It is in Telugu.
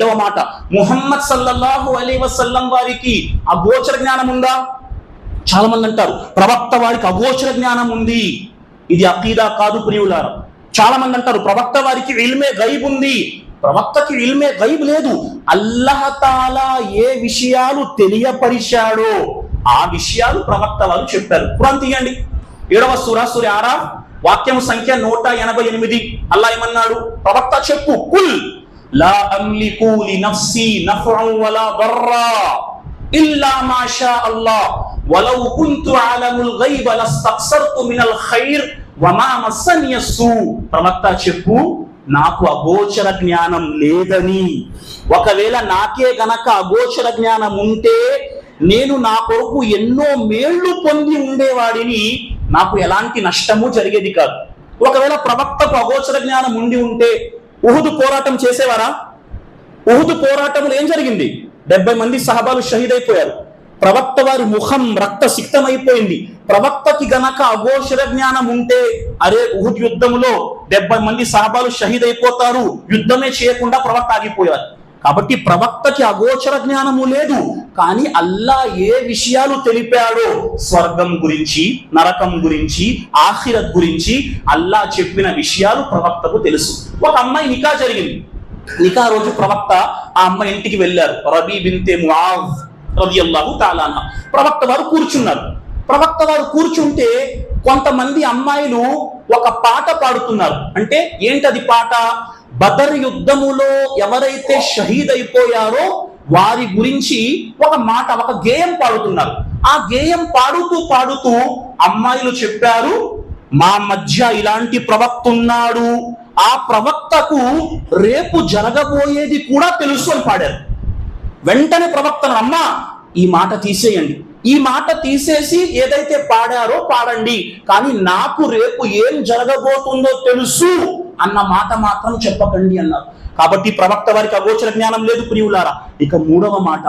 రెండవ మాట. ముహమ్మద్ సల్లల్లాహు అలీ వసల్లం వారికి అగోచర జ్ఞానం ఉందా? చాలా మంది అంటారు ప్రవక్త వారికి అగోచర జ్ఞానం ఉంది. ఇది అకీదా కాదు ప్రియులారా. చాలా మంది అంటారు ప్రవక్త వారికి ఇల్మే గైబ్ ఉంది. ప్రవక్తకి ఇల్మే గైబ్ లేదు. అల్లహతాలా ఏ విషయాలు తెలియపరిచాడో ఆ విషయాలు ప్రవక్త వారు చెప్పారు. కురాన్ తీయండి. ఏడవ సూర సూర్య ఆరా వాక్యం సంఖ్య నూట ఎనభై ఎనిమిది. అల్లా ఏమన్నాడు? ప్రవక్త చెప్పు కుల్. లా అమ్లికు లి నఫ్సి నఫ్అన్ వలా దర్రా ఇల్లా మా షా అల్లాహ్ వలౌ కుంతు అలముల్ గైబ లస్తక్సర్తు మినల్ ఖైర్ వమా మస్సనియ ప్రవక్త చెప్పు నాకు అగోచర జ్ఞానం లేదని. ఒకవేళ నాకే గనక అగోచర జ్ఞానం ఉంటే నేను నా కొరకు ఎన్నో మేళ్ళు పొంది ఉండేవాడిని నాకు ఎలాంటి నష్టము జరిగేది కాదు. ఒకవేళ ప్రవక్తకు అగోచర జ్ఞానం ఉండి ఉంటే ఉహుదు పోరాటం చేసేవారా? ఉహుదు పోరాటంలో ఏం జరిగింది? డెబ్బై మంది సహబాలు షహీద్ అయిపోయారు ప్రవక్త వారి ముఖం రక్త సిక్తమైపోయింది. ప్రవక్తకి గనక అఘోషర జ్ఞానం ఉంటే అరే ఉహుద్ యుద్ధములో డెబ్బై మంది సహబాలు షహీద్ అయిపోతారు యుద్ధమే చేయకుండా ప్రవక్త ఆగిపోయారు. కాబట్టి ప్రవక్తకి అగోచర జ్ఞానము లేదు. కానీ అల్లా ఏ విషయాలు తెలిపాడో స్వర్గం గురించి నరకం గురించి ఆఖిరత్ గురించి అల్లా చెప్పిన విషయాలు ప్రవక్తకు తెలుసు. ఒక అమ్మాయి నికా జరిగింది. నికా రోజు ప్రవక్త ఆ అమ్మాయి ఇంటికి వెళ్ళారు. రబీ బింతే ముఆజ్ రబియల్లాహు తాలానా ప్రవక్త వారు కూర్చున్నారు. ప్రవక్త వారు కూర్చుంటే కొంతమంది అమ్మాయిలు ఒక పాట పాడుతున్నారు. అంటే ఏంటది పాట? బదర్ యుద్ధములో ఎవరైతే షహీద్ అయిపోయారో వారి గురించి ఒక మాట ఒక గేయం పాడుతున్నారు. ఆ గేయం పాడుతూ పాడుతూ అమ్మాయిలు చెప్పారు మా మధ్య ఇలాంటి ప్రవక్త ఉన్నాడు. ఆ ప్రవక్తకు రేపు జరగబోయేది కూడా తెలుసు అని పాడారు. వెంటనే ప్రవక్తను అమ్మా ఈ మాట తీసేయండి. ఈ మాట తీసేసి ఏదైతే పాడారో పాడండి. కానీ నాకు రేపు ఏం జరగబోతుందో తెలుసు. అన్న మాట మాత్రం చెప్పకండి అన్నారు. కాబట్టి ప్రవక్త వారికి అగోచర జ్ఞానం లేదు ప్రియులారా. ఇక మూడవ మాట.